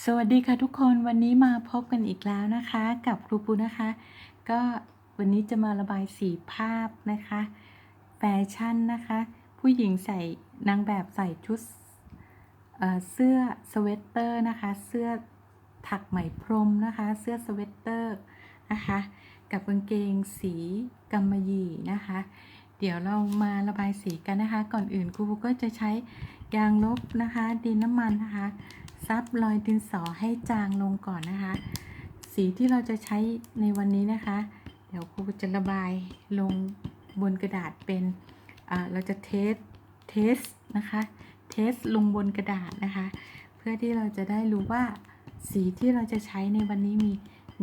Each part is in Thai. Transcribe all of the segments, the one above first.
สวัสดีค่ะทุกคนวันนี้มาพบกันอีกแล้วนะคะ กับครูปูนะคะ ก็วันนี้จะมาระบายสีภาพนะคะ แฟชั่นนะคะ ผู้หญิงใส่นางแบบใส่ชุดเอ่อเสื้อสเวตเตอร์นะคะ เสื้อถักไหมพรมนะคะ เสื้อสเวตเตอร์นะคะ กับกางเกงสีกำมะหยี่นะคะ เดี๋ยวเรามาระบายสีกันนะคะ ก่อนอื่นครูปูก็จะใช้ยางลบนะคะ ดินน้ำมันนะคะ ซับรอยดินสอให้จางลงก่อนนะคะ สีที่เราจะใช้ในวันนี้นะคะ เดี๋ยวครูจะระบายลงบนกระดาษเป็นอ่าเราจะเทสเทสนะคะเทสลงบนกระดาษนะคะ เพื่อที่เราจะได้รู้ว่าสีที่เราจะใช้ในวันนี้มี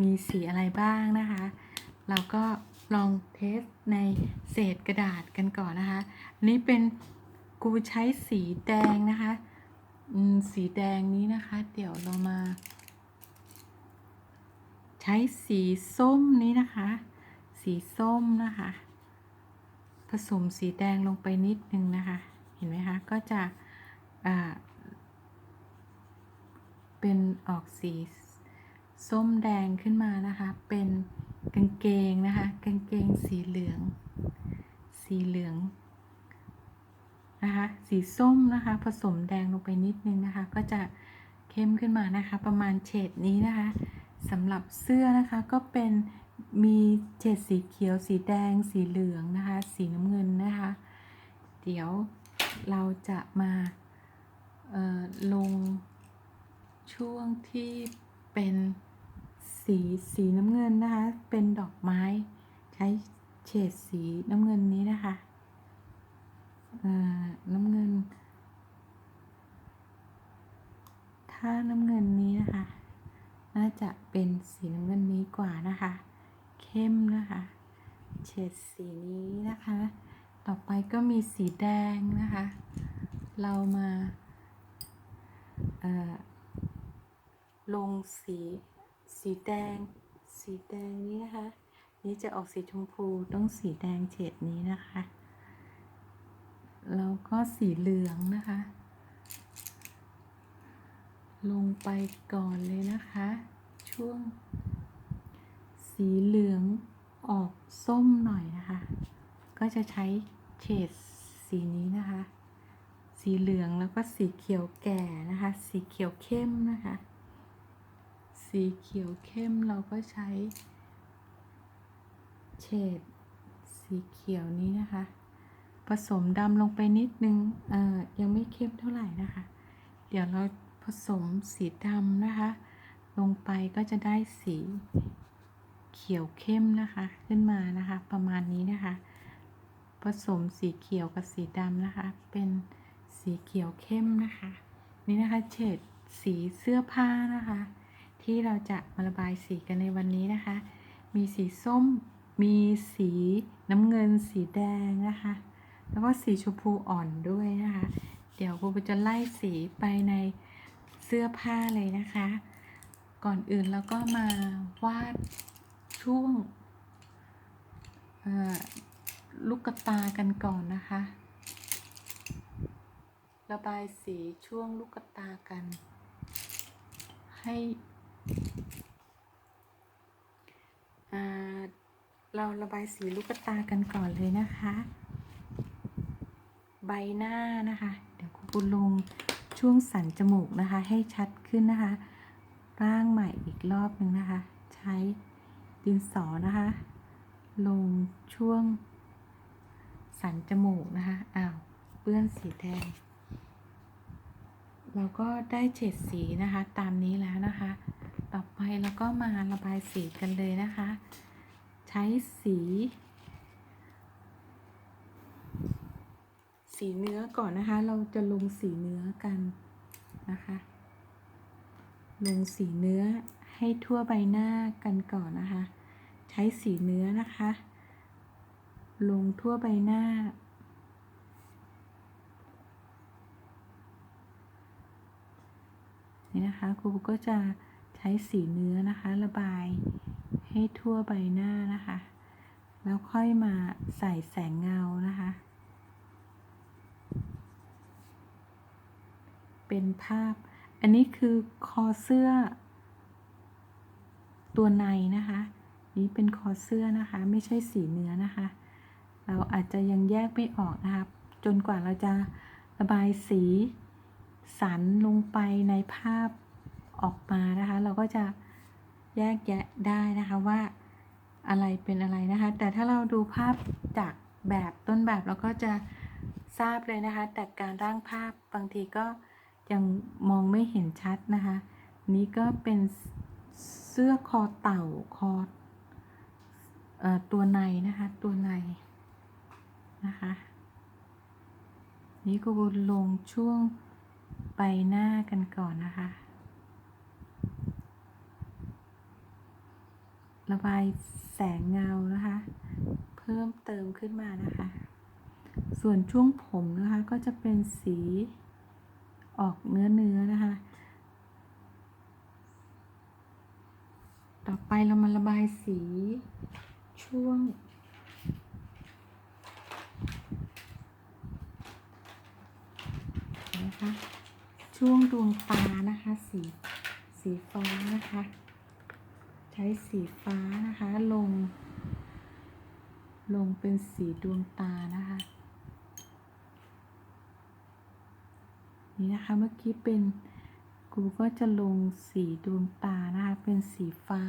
มีสีอะไรบ้างนะคะ เราก็ลองเทสในเศษกระดาษกันก่อนนะคะ นี้เป็นครูใช้สีแดงนะคะ สีแดงนี้นะคะ เดี๋ยวเรามา ใช้สีส้มนี้นะคะ สีส้มนะคะ ผสมสีแดงลงไปนิดนึงนะคะ เห็นไหมคะ ก็จะเป็นออกสีส้มแดงขึ้นมานะคะ เป็นกางเกงนะคะ กางเกงสีเหลือง สีเหลือง นะคะสีส้มนะคะผสมแดงลงไปนิดนึงนะคะ ก็จะเข้มขึ้นมานะคะ ประมาณเฉดนี้นะคะสำหรับเสื้อนะคะก็เป็นมีเฉดสีเขียว สีแดง สีเหลืองนะคะ สีน้ำเงินนะคะ เดี๋ยวเราจะมาลงช่วงที่เป็นสีสีน้ำเงินนะคะ เป็นดอกไม้ ใช้เฉดสีน้ำเงินนี้นะคะ น้ำเงิน ถ้าน้ำเงินนี้นะคะ น่าจะเป็นสีน้ำเงินนี้กว่านะคะ เข้มนะคะ เฉดสีนี้นะคะ ต่อไปก็มีสีแดงนะคะ เรามาลงสีสีแดง สีแดงนี้นะคะ นี่จะออกสีชมพูต้องสีแดงเฉดนี้นะคะ แล้วก็สีเหลืองนะคะ ลงไปก่อนเลยนะคะ ช่วง สีเหลืองออกส้มหน่อยนะคะ ก็จะใช้เฉดสีนี้นะคะ สีเหลืองแล้วก็สีเขียวแก่นะคะ สีเขียวเข้มนะคะ สีเขียวเข้มเราก็ใช้ เฉดสีเขียวนี้นะคะ ผสมดำลงไปนิดนึงเอ่อยังไม่เข้มเท่าไหร่นะคะ เดี๋ยวเราผสมสีดำนะคะ ลงไปก็จะได้สีเขียวเข้มนะคะขึ้นมานะคะ ประมาณนี้นะคะ ผสมสีเขียวกับสีดำนะคะ เป็นสีเขียวเข้มนะคะ นี่นะคะเฉดสีเสื้อผ้านะคะ ที่เราจะมาระบายสีกันในวันนี้นะคะ มีสีส้มมีสีน้ำเงินสีแดงนะคะ แล้วก็สีชมพูอ่อนด้วยนะคะ เดี๋ยวครูจะไล่สีไปในเสื้อผ้าเลยนะคะ ก่อนอื่นเราก็มาวาดช่วงลูกตากันก่อนนะคะ ระบายสีช่วงลูกตากัน ให้เราระบายสีลูกตากันก่อนเลยนะคะ ใบหน้านะคะ เดี๋ยวครูปูลงช่วงสันจมูกนะคะ ให้ชัดขึ้นนะคะ ร่างใหม่อีกรอบหนึ่งนะคะ ใช้ดินสอนะคะ ลงช่วง สันจมูกนะคะอ้าวเปื้อนสีแดงเราก็ได้เฉดสีนะคะ ตามนี้แล้วนะคะ ต่อไปเราก็มาระบายสีกันเลยนะคะ ใช้สี สีเนื้อก่อนนะคะ เราจะลงสีเนื้อกันนะคะ ลงสีเนื้อให้ทั่วใบหน้ากันก่อนนะคะ ใช้สีเนื้อนะคะ ลงทั่วใบหน้า นี่นะคะครูก็จะใช้สีเนื้อนะคะ ระบายให้ทั่วใบหน้านะคะ แล้วค่อยมาใส่แสงเงานะคะ เป็นภาพ อันนี้คือคอเสื้อ ตัวในนะคะ นี้เป็นคอเสื้อนะคะ ไม่ใช่สีเนื้อนะคะ เราอาจจะยังแยกไม่ออกนะคะจนกว่าเราจะระบายสีสันลงไปในภาพออกมานะคะ เราก็จะแยกแยะได้นะคะว่าอะไรเป็นอะไรนะคะ แต่ถ้าเราดูภาพจากแบบต้นแบบเราก็จะทราบเลยนะคะ แต่การร่างภาพบางทีก็ ยังมองไม่เห็นชัดนะคะ นี้ก็เป็นเสื้อคอเต่าคอเอ่อตัวในนะคะ ตัวในนะคะ นี่ก็ลงช่วงใบหน้ากันก่อนนะคะ ระบายแสงเงานะคะ เพิ่มเติมขึ้นมานะคะ ส่วนช่วงผมนะคะก็จะเป็นสี ออกเนื้อเนื้อนะคะ ต่อไปเรามาระบายสี ช่วง นะคะ ช่วงดวงตานะคะ สี สีฟ้านะคะ ใช้สีฟ้านะคะลง ลงเป็นสีดวงตานะคะ นี่นะคะ เมื่อกี้เป็นกูก็จะลงสีดวงตานะคะ เป็นสีฟ้า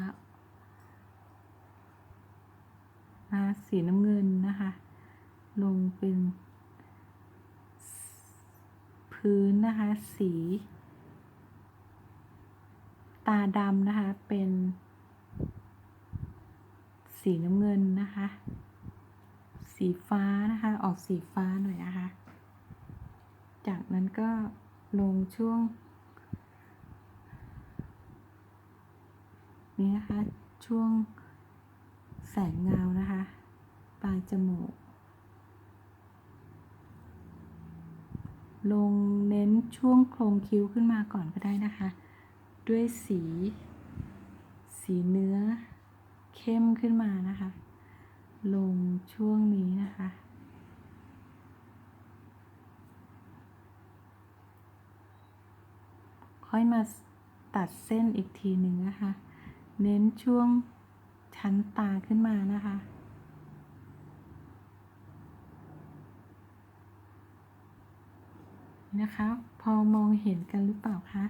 นะสีน้ำเงินนะคะ ลงเป็น พื้นนะคะ สี ตาดำนะคะ เป็น สีน้ำเงินนะคะ สีฟ้านะคะ ออกสีฟ้าหน่อยนะคะ จากนั้นก็ลงช่วง นี้นะคะ ช่วงแสงเงานะคะ ปลายจมูก ลงเน้นช่วงโครงคิ้วขึ้นมาก่อนก็ได้นะคะ ด้วยสี สีเนื้อเข้มขึ้นมานะคะ ลงช่วงนี้นะคะ ค่อยมาตัดเส้นอีกทีหนึ่งนะคะ เน้นช่วงชั้นตาขึ้นมานะคะ นะคะ พอมองเห็นกันหรือเปล่าคะ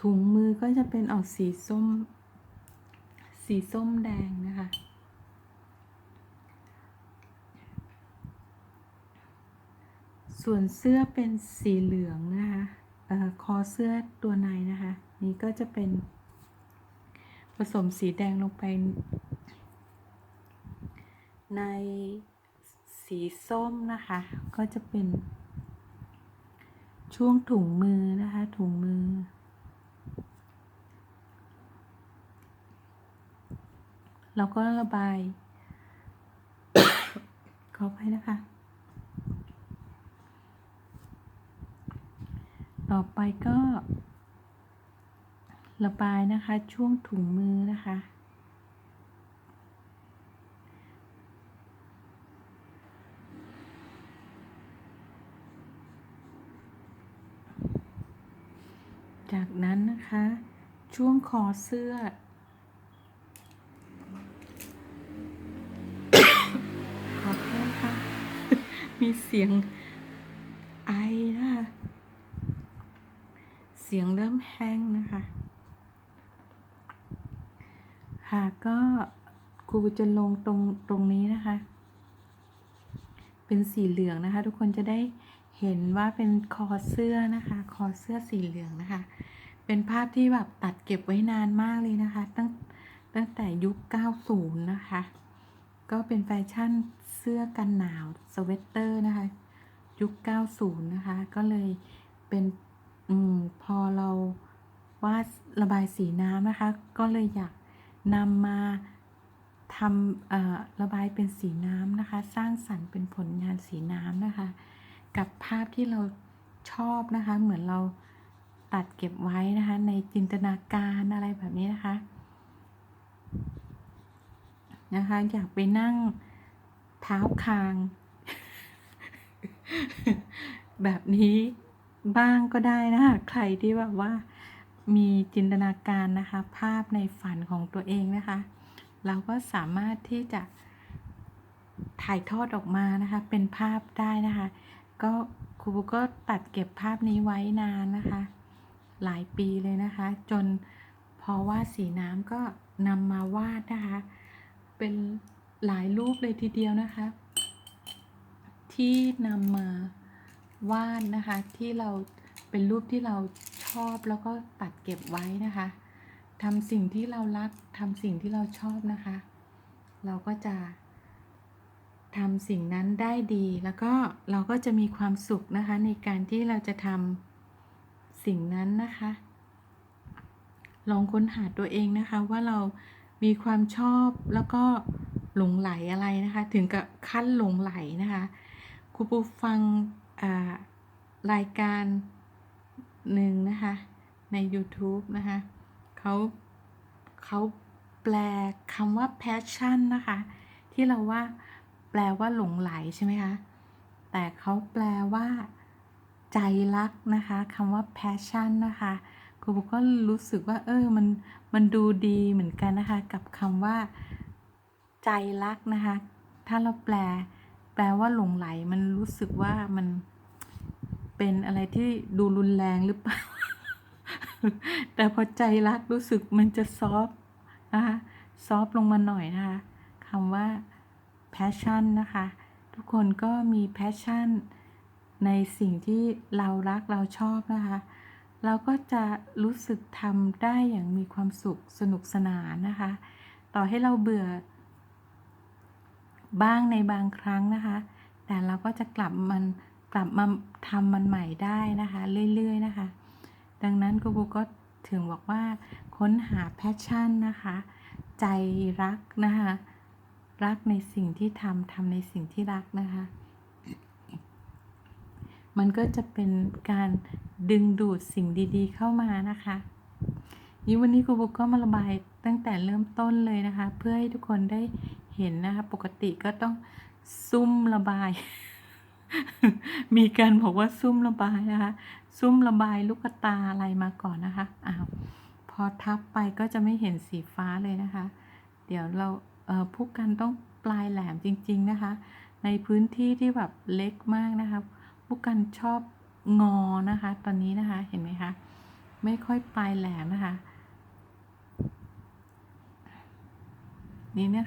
ถุงมือก็จะเป็นออกสีส้ม สีส้มแดงนะคะส่วนเสื้อเป็นสีเหลืองนะคะ คอเสื้อตัวในนะคะ นี่ก็จะเป็น ผสมสีแดงลงไป ในสีส้มนะคะ ก็จะเป็น ช่วงถุงมือนะคะ ถุงมือเราก็ระบายขอไปนะคะ ต่อไปก็ ระบายนะคะช่วงถุงมือนะคะ จากนั้นนะคะ ช่วงคอเสื้อขอโทษค่ะ มีเสียงไอนะคะ สียงเริ่มแห้งนะคะ ค่ะก็ครูจะลงตรงตรงนี้นะคะ เป็นสีเหลืองนะคะ ทุกคนจะได้เห็นว่าเป็นคอเสื้อนะคะ คอเสื้อสีเหลืองนะคะ เป็นภาพที่แบบตัดเก็บไว้นานมากเลยนะคะ ตั้งตั้งแต่ยุค 90 นะคะ ก็เป็นแฟชั่นเสื้อกันหนาวสเวตเตอร์นะคะ ยุค 90 นะคะ ก็เลยเป็น อืมพอเราวาดระบายสีน้ำนะคะ ก็เลยอยากนำมาทำระบายเป็นสีน้ำนะคะ สร้างสรรค์เป็นผลงานสีน้ำนะคะ กับภาพที่เราชอบนะคะ เหมือนเราตัดเก็บไว้นะคะ ในจินตนาการอะไรแบบนี้นะคะนะคะ อยากไปนั่งเท้าคาง แบบนี้ บ้างก็ได้นะคะใครที่แบบว่ามีจินตนาการนะคะ ภาพในฝันของตัวเองนะคะ เราก็สามารถที่จะถ่ายทอดออกมานะคะ เป็นภาพได้นะคะ ก็ครูกก็ตัดเก็บภาพนี้ไว้นานนะคะ หลายปีเลยนะคะ จนพอวาดสีน้ำก็นำมาวาดนะคะ เป็นหลายรูปเลยทีเดียวนะคะ ที่นำมา วาดนะคะที่เราเป็นรูปที่เราชอบแล้วก็ตัดเก็บไว้นะคะทำสิ่งที่เรารักทำสิ่งที่เราชอบนะคะ เราก็จะทำสิ่งนั้นได้ดีแล้วก็เราก็จะมีความสุขนะคะในการที่เราจะทำสิ่งนั้นนะคะ ลองค้นหาตัวเองนะคะว่าเรามีความชอบแล้วก็หลงไหลอะไรนะคะ ถึงกับขั้นหลงไหลนะคะครูปูฟัง รายการหนึ่งนะคะ ใน YouTube นะคะเขาเขาแปลคำว่า passion นะคะ ที่เราว่าแปลว่าหลงไหลใช่ไหมคะ แต่เขาแปลว่า ใจรักนะคะคำว่า passion นะคะครูบุ๊กก็รู้สึกว่า เออมันมันดูดีเหมือนกันนะคะ กับคำว่า ใจรักนะคะ ถ้าเราแปล แปลว่าหลงไหล มันรู้สึกว่ามัน เป็นอะไรที่ดูรุนแรงหรือเปล่า แต่พอใจรักรู้สึกมันจะซอฟนะคะซอฟลงมาหน่อยนะคะคำว่า passion นะคะ ทุกคนก็มี passion ในสิ่งที่เรารักเราชอบนะคะ เราก็จะรู้สึกทำได้อย่างมีความสุขสนุกสนานนะคะ ต่อให้เราเบื่อ บ้างในบางครั้งนะคะ แต่เราก็จะกลับมัน กลับมาทำมันใหม่ได้นะคะ เรื่อยๆนะคะ ดังนั้นครูบูก็ถึงบอกว่าค้นหาแพชชั่นนะคะ ใจรักนะคะ รักในสิ่งที่ทำทำในสิ่งที่รักนะคะ มันก็จะเป็นการดึงดูดสิ่งดีๆเข้ามานะคะนี่วันนี้ครูบุ๊กก็มาระบายตั้งแต่เริ่มต้นเลยนะคะ เพื่อให้ทุกคนได้เห็นนะคะ ปกติก็ต้องซุ่มระบาย มีการบอกว่าซุ่มระบายนะคะ ซุ่มระบายลูกตาอะไรมาก่อนนะคะ อ้าว พอทับไปก็จะไม่เห็นสีฟ้าเลยนะคะ เดี๋ยวเราเออผู้กันต้องปลายแหลมจริง ๆนะคะ ในพื้นที่ที่แบบเล็กมากนะคะ ผู้กันชอบงอนะคะ ตอนนี้นะคะ เห็นไหมคะ ไม่ค่อยปลายแหลมนะคะ นี่เนี่ย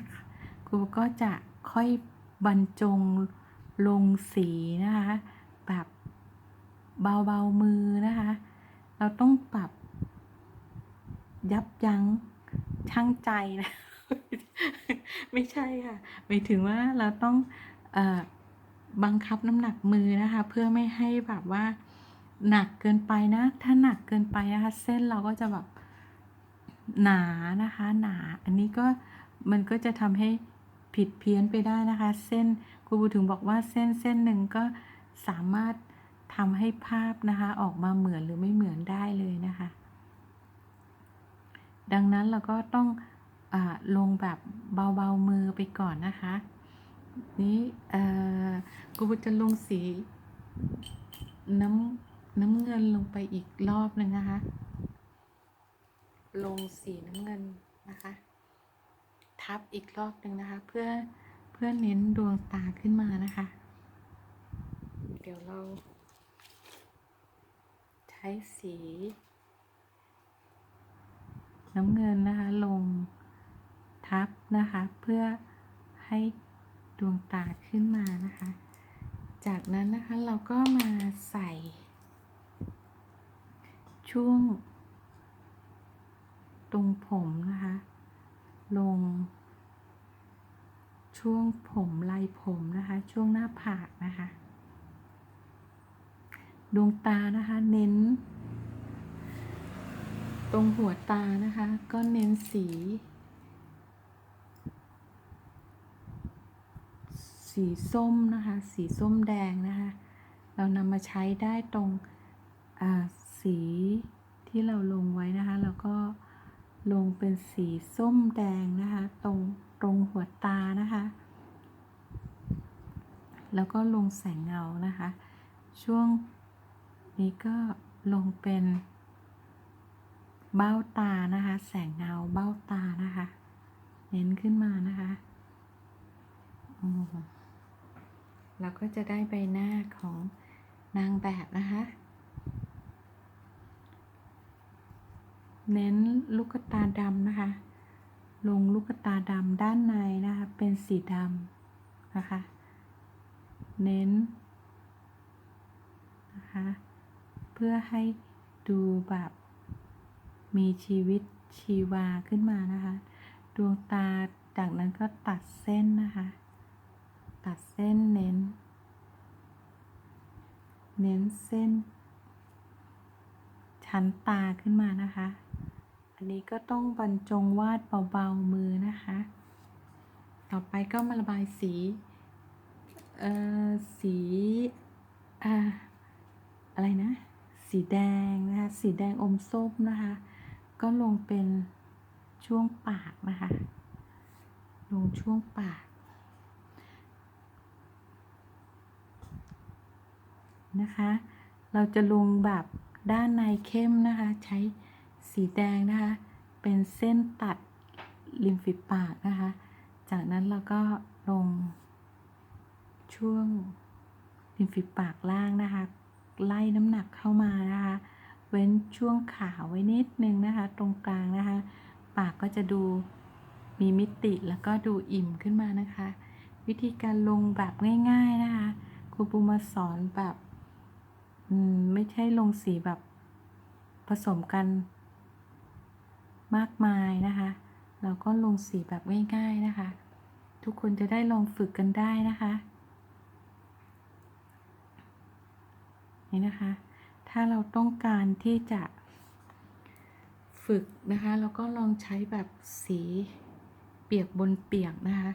ครูก็จะค่อยบรรจง ลงสีนะคะแบบเบาๆมือนะคะ เราต้องปรับ ยับยั้งชั่งใจนะไม่ใช่ค่ะหมายถึงว่าเราต้องอบังคับน้ำหนักมือนะคะ เพื่อไม่ให้แบบว่าหนักเกินไปนะ ถ้าหนักเกินไปนะคะ เส้นเราก็จะแบบหนานะคะ หนา อันนี้ก็มันก็จะทำให้ผิดเพี้ยนไปได้นะคะ เส้น ครูบูถึงบอกว่าเส้นเส้นหนึ่งก็สามารถทำให้ภาพนะคะออกมาเหมือนหรือไม่เหมือนได้เลยนะคะ ดังนั้นเราก็ต้องอลงแบบเบาๆมือไปก่อนนะคะ นี้ครูบูจะลงสีน้ำน้ำเงินลงไปอีกรอบหนึ่งนะคะ ลงสีน้ำเงินนะคะ ทับอีกรอบหนึ่งนะคะ เพื่อ เพื่อเน้นดวงตาขึ้นมานะคะ เดี๋ยวเรา ใช้สี น้ำเงินนะคะลงทับนะคะ เพื่อให้ดวงตาขึ้นมานะคะ จากนั้นนะคะเราก็มาใส่ ช่วง ตรงผมนะคะ ลง ช่วงผมลายผมนะคะ ช่วงหน้าผากนะคะ ดวงตานะคะเน้น ตรงหัวตานะคะ ก็เน้นสี สีส้มนะคะ สีส้มแดงนะคะ เรานำมาใช้ได้ตรงสีที่เราลงไว้นะคะ แล้วก็ลงเป็นสีส้มแดงนะคะ ตรง รงหัวตานะคะ แล้วก็ลงแสงเงานะคะ ช่วงนี่ก็ลงเป็นเบ้าตานะคะ แสงเงาเบ้าตานะคะ เน้นขึ้นมานะคะเราก็จะได้ใบหน้าของนางแบบนะคะ เน้นลูกตาดำนะคะ ลงลูกตาดำด้านในนะคะ เป็นสีดำนะคะ เน้นนะคะ เพื่อให้ดูแบบมีชีวิตชีวาขึ้นมานะคะ ดวงตาจากนั้นก็ตัดเส้นนะคะ ตัดเส้นเน้น เน้นเส้น ชั้นตาขึ้นมานะคะ อันนี้ก็ต้องบรรจงวาดเบาๆมือนะคะ ต่อไปก็มาระบายสี เอ่อ สีอ่าอะไรนะ สีแดงนะคะ สีแดงอมส้มนะคะ ก็ลงเป็นช่วงปากนะคะ ลงช่วงปากนะคะ เราจะลงแบบด้านในเข้มนะคะ ใช้ สีแดงนะคะ เป็นเส้นตัดริมฝีปากนะคะ จากนั้นเราก็ลงช่วงริมฝีปากล่างนะคะ ไล่น้ำหนักเข้ามานะคะ เว้นช่วงขาไว้นิดนึงนะคะ ตรงกลางนะคะ ปากก็จะดูมีมิติแล้วก็ดูอิ่มขึ้นมานะคะ วิธีการลงแบบง่าย ๆนะคะครูปูมาสอนแบบไม่ใช่ลงสีแบบผสมกัน มากมายนะคะ เราก็ลงสีแบบง่ายๆนะคะ ทุกคนจะได้ลองฝึกกันได้นะคะ นี่นะคะ ถ้าเราต้องการที่จะฝึกนะคะ เราก็ลองใช้แบบสีเปียกบนเปียกนะคะ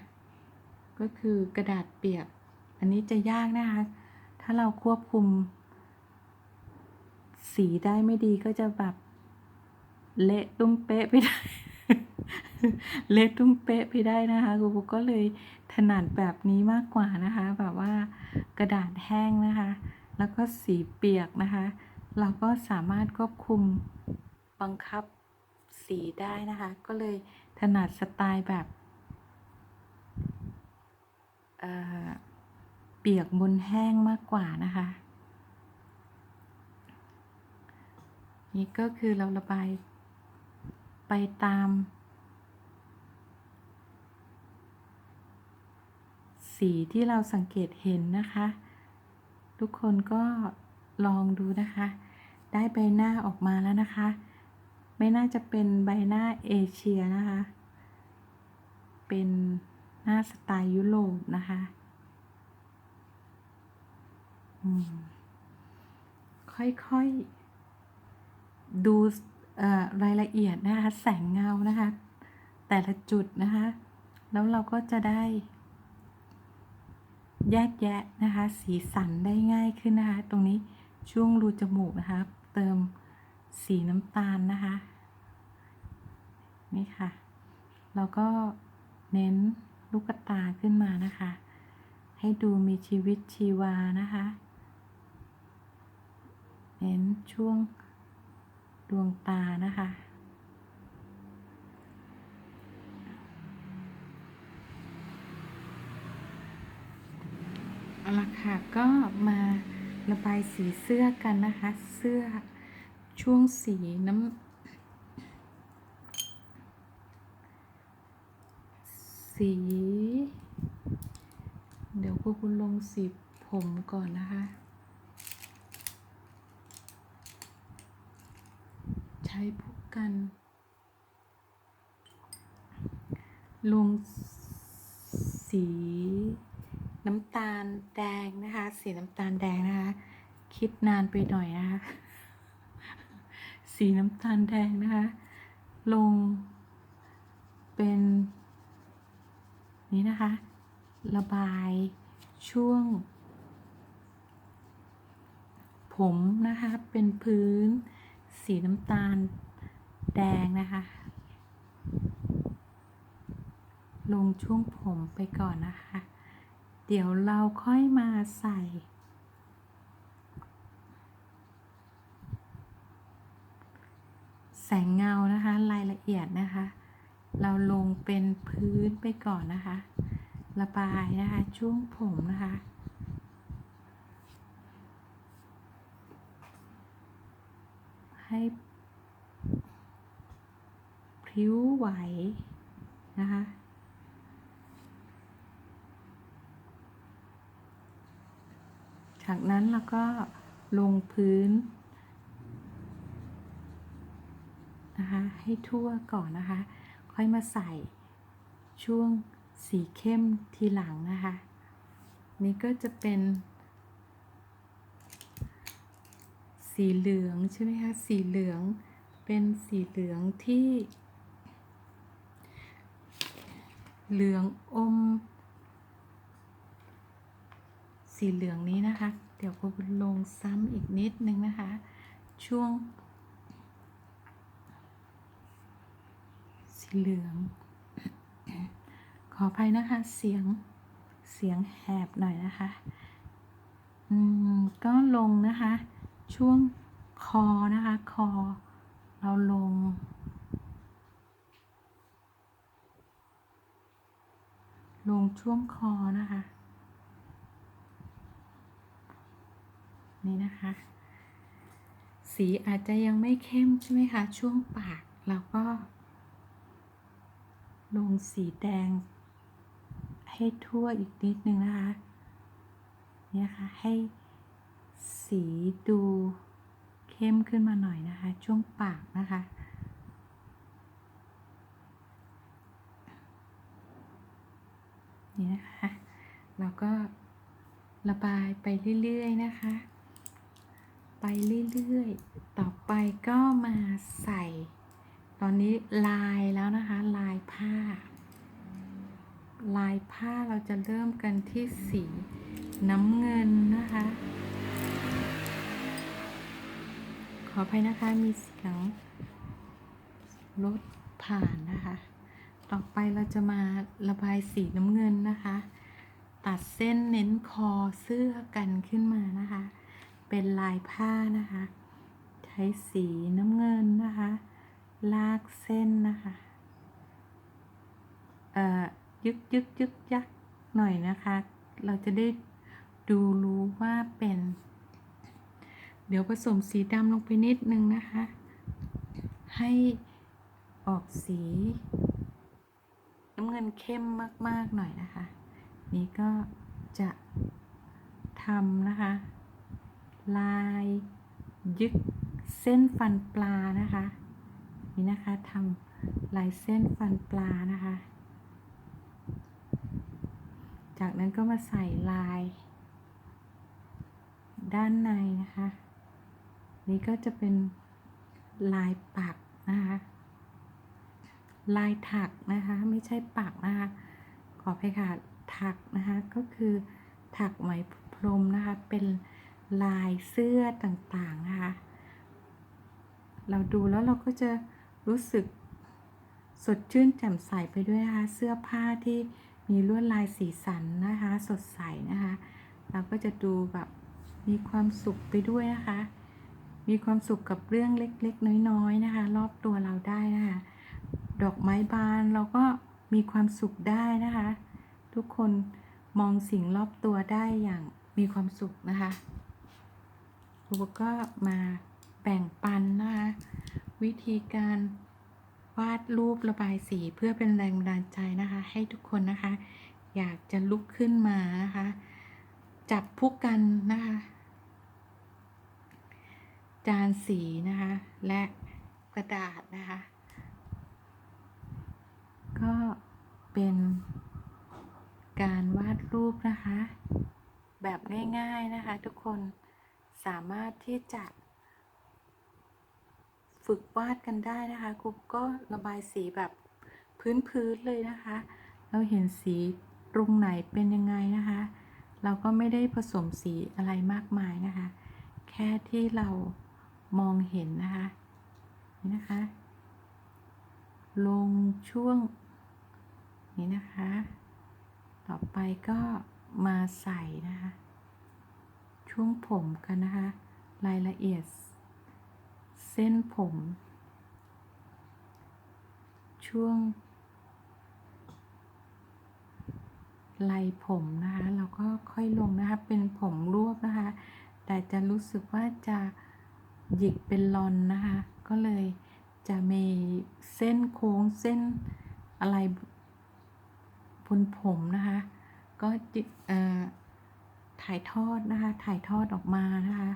ก็คือกระดาษเปียก อันนี้จะยากนะคะ ถ้าเราควบคุมสีได้ไม่ดีก็จะแบบ เละตุ้มเป๊ะไปได้ เละตุ้มเป๊ะไปได้นะคะครูปุ๊กก็เลยถนัดแบบนี้มากกว่านะคะ แบบว่ากระดาษแห้งนะคะ แล้วก็สีเปียกนะคะ เราก็สามารถควบคุมบังคับสีได้นะคะ ก็เลยถนัดสไตล์แบบเเปียกบนแห้งมากกว่านะคะ นี่ก็คือเราระบาย ไปตาม สีที่เราสังเกตเห็นนะคะ ทุกคนก็ลองดูนะคะ ได้ใบหน้าออกมาแล้วนะคะ ไม่น่าจะเป็นใบหน้าเอเชียนะคะ เป็นหน้าสไตล์ยุโรปนะคะค่อยๆ ดู รายละเอียดนะคะ แสงเงานะคะ แต่ละจุดนะคะ แล้วเราก็จะได้ แยกแยะนะคะ สีสันได้ง่ายขึ้นนะคะ ตรงนี้ช่วงรูจมูกนะคะ เติมสีน้ำตาลนะคะ นี่ค่ะ เราก็เน้นลูกตาขึ้นมานะคะ ให้ดูมีชีวิตชีวานะคะ เน้นช่วง ดวงตานะคะ เอาละค่ะ ก็มาระบายสีเสื้อกันนะคะ เสื้อช่วงสีน้ำสี เดี๋ยวครูคุณลงสีผมก่อนนะคะ ช้พวกกัน ลงสีน้ำตาลแดงนะคะ สีน้ำตาลแดงนะคะ คิดนานไปหน่อยนะคะ สีน้ำตาลแดงนะคะ ลงเป็น นี้นะคะ ระบายช่วง ผมนะคะ เป็นพื้น สีน้ำตาลแดงนะคะ ลงช่วงผมไปก่อนนะคะ เดี๋ยวเราค่อยมาใส่แสงเงานะคะรายละเอียดนะคะ เราลงเป็นพื้นไปก่อนนะคะ ระบายนะคะช่วงผมนะคะ ให้พริ้วไหวนะคะ จากนั้นเราก็ลงพื้นนะคะให้ทั่วก่อนนะคะ ค่อยมาใส่ช่วงสีเข้มทีหลังนะคะ นี่ก็จะเป็น สีเหลืองใช่ไหมคะสีเหลืองเป็นสีเหลืองที่ เหลืองอม สีเหลืองนี้นะคะ เดี๋ยวก็ลงซ้ำอีกนิดนึงนะคะ ช่วง สีเหลือง ขออภัยนะคะเสียงเสียงแหบหน่อยนะคะ อืม ก็ลงนะคะ ช่วงคอนะคะ คอ เราลง ลงช่วงคอนะคะ นี่นะคะ สีอาจจะยังไม่เข้มใช่ไหมคะ ช่วงปากเราก็ ลงสีแดง ให้ทั่วอีกนิดนึงนะคะเนี่ยค่ะให้ สีดูเข้มขึ้นมาหน่อยนะคะ ช่วงปากนะคะ นี่นะคะ เราก็ระบายไปเรื่อยๆนะคะ ไปเรื่อยๆ ต่อไปก็มาใส่ ตอนนี้ลายแล้วนะคะ ลายผ้า ลายผ้าเราจะเริ่มกันที่สีน้ำเงินนะคะ ออภัยนะคะมีเสียงรถผ่านนะคะ ต่อไปเราจะมาระบายสีน้ำเงินนะคะ ตัดเส้นเน้นคอเสื้อกันขึ้นมานะคะ เป็นลายผ้านะคะ ใช้สีน้ำเงินนะคะ ลากเส้นนะคะเอ่อยึกยึกยึกยักหน่อยนะคะ เราจะได้ดูรู้ว่าเป็น เดี๋ยวผสมสีดำลงไปนิดนึงนะคะ ให้ออกสีน้ำเงินเข้มมาก ๆ หน่อยนะคะ นี่ก็จะทำนะคะ ลายยึกเส้นฟันปลานะคะ นี่นะคะทำลายเส้นฟันปลานะคะ จากนั้นก็มาใส่ลายด้านในนะคะ นี่ก็จะเป็นลายปักนะคะลายถักนะคะไม่ใช่ปักนะคะขอไปค่ะถักนะคะก็คือถักไหมพรมนะคะเป็นลายเสื้อต่างๆนะคะเราดูแล้วเราก็จะรู้สึกสดชื่นแจ่มใสไปด้วยนะคะเสื้อผ้าที่มีลวดลายสีสันนะคะ สดใสนะคะ เราก็จะดูแบบมีความสุขไปด้วยนะคะ มีความสุขกับเรื่องเล็กๆ น้อยๆนะคะ รอบตัวเราได้นะคะ ดอกไม้บานเราก็มีความสุขได้นะคะ ทุกคนมองสิ่งรอบตัวได้อย่างมีความสุขนะคะครูก็มาแบ่งปันนะคะ วิธีการวาดรูประบายสีเพื่อเป็นแรงบันดาลใจนะคะ ให้ทุกคนนะคะ อยากจะลุกขึ้นมานะคะ จับผู้กันนะคะ จานสีนะคะ และกระดาษนะคะ ก็เป็นการวาดรูปนะคะ แบบง่ายๆนะคะทุกคนสามารถที่จะฝึกวาดกันได้นะคะครูก็ระบายสีแบบพื้นๆเลยนะคะ เราเห็นสีตรงไหนเป็นยังไงนะคะ เราก็ไม่ได้ผสมสีอะไรมากมายนะคะ แค่ที่เรา มองเห็นนะคะนี่นะคะ ลงช่วงนี้นะคะ ต่อไปก็มาใส่นะคะ ช่วงผมกันนะคะ รายละเอียด เส้นผม ช่วงไหลผมนะคะ เราก็ค่อยลงนะคะ เป็นผมรวบนะคะ แต่จะรู้สึกว่าจะ หยิกเป็นลอนนะคะ ก็เลยจะมีเส้นโค้งเส้นอะไรบนผมนะคะ ก็จิเอ่อถ่ายทอดนะคะ ถ่ายทอดออกมานะคะ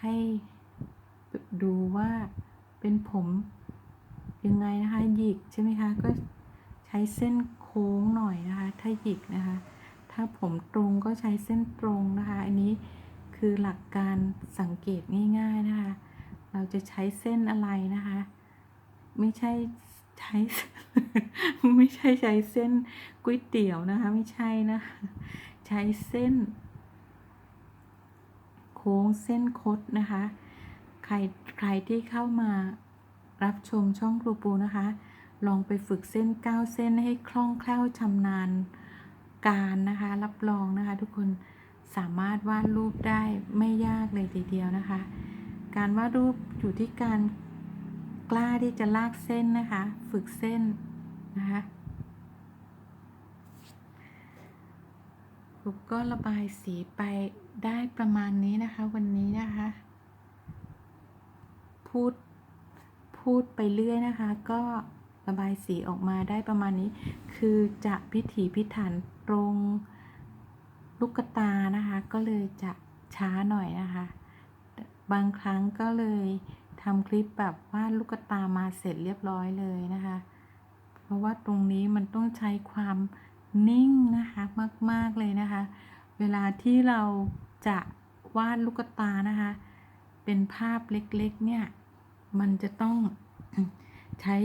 ให้ดูว่าเป็นผมยังไงนะคะหยิกใช่ไหมคะ ก็ใช้เส้นโค้งหน่อยนะคะ ถ้าหยิกนะคะ ถ้าผมตรงก็ใช้เส้นตรงนะคะ อันนี้ คือหลักการสังเกตง่าย ๆนะคะ เราจะใช้เส้นอะไรนะคะ ไม่ใช่ใช้ไม่ใช่ใช้เส้นก๋วยเตี๋ยวนะคะ ไม่ใช่นะ ใช้เส้น โค้งเส้นคดนะคะ ใครใครที่เข้ามารับชมช่องครูปูนะคะ ลองไปฝึกเส้นก้าเส้นให้คล่องแคล่วชำนาญการนะคะ รับรองนะคะ ทุกคน สามารถวาดรูปได้ไม่ยากเลยทีเดียวนะคะ การวาดรูปอยู่ที่การกล้าที่จะลากเส้นนะคะ ฝึกเส้นนะคะผมก็ระบายสีไปได้ประมาณนี้นะคะ วันนี้นะคะ พูดพูดไปเรื่อยนะคะ ก็ระบายสีออกมาได้ประมาณนี้ คือจะพิถีพิถันตรง ลูกตานะคะ ก็เลยจะช้าหน่อยนะคะ บางครั้งก็เลยทำคลิปแบบว่าลูกตามาเสร็จเรียบร้อยเลยนะคะ เพราะว่าตรงนี้มันต้องใช้ความนิ่งนะคะมาก ๆ เลยนะคะ เวลาที่เราจะวาดลูกตานะคะ เป็นภาพเล็ก ๆ เนี่ย มันจะต้องใช้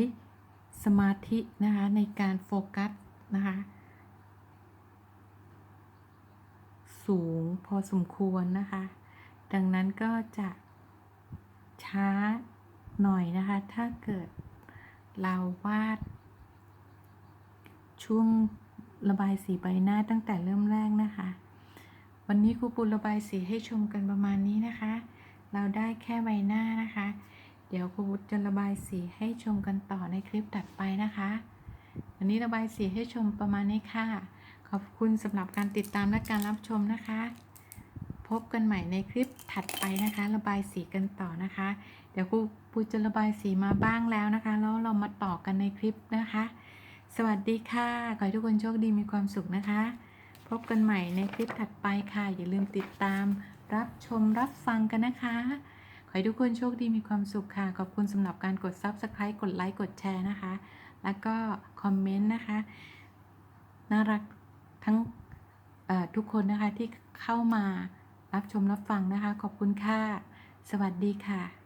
สมาธินะคะในการโฟกัสนะคะ สูงพอสมควรนะคะ ดังนั้นก็จะช้าหน่อยนะคะ ถ้าเกิดเราวาด ช่วงระบายสีใบหน้าตั้งแต่เริ่มแรกนะคะ วันนี้ครูปูระบายสีให้ชมกันประมาณนี้นะคะ เราได้แค่ใบหน้านะคะ เดี๋ยวครูจะระบายสีให้ชมกันต่อในคลิปถัดไปนะคะ วันนี้ระบายสีให้ชมประมาณนี้ค่ะ ขอบคุณสำหรับการติดตามและการรับชมนะคะ พบกันใหม่ในคลิปถัดไปนะคะ ระบายสีกันต่อนะคะ เดี๋ยวครูปูจะระบายสีมาบ้างแล้วนะคะ แล้วเรามาต่อกันในคลิปนะคะ สวัสดีค่ะ ขอให้ทุกคนโชคดีมีความสุขนะคะ พบกันใหม่ในคลิปถัดไปค่ะ อย่าลืมติดตาม รับชมรับฟังกันนะคะ ขอให้ทุกคนโชคดีมีความสุขค่ะ ขอบคุณสำหรับการกด Subscribe กดไลค์กดแชร์นะคะ แล้วก็คอมเมนต์นะคะ น่ารัก ทั้งทุกคนนะคะที่เข้ามารับชมรับฟังนะคะ ขอบคุณค่ะ สวัสดีค่ะ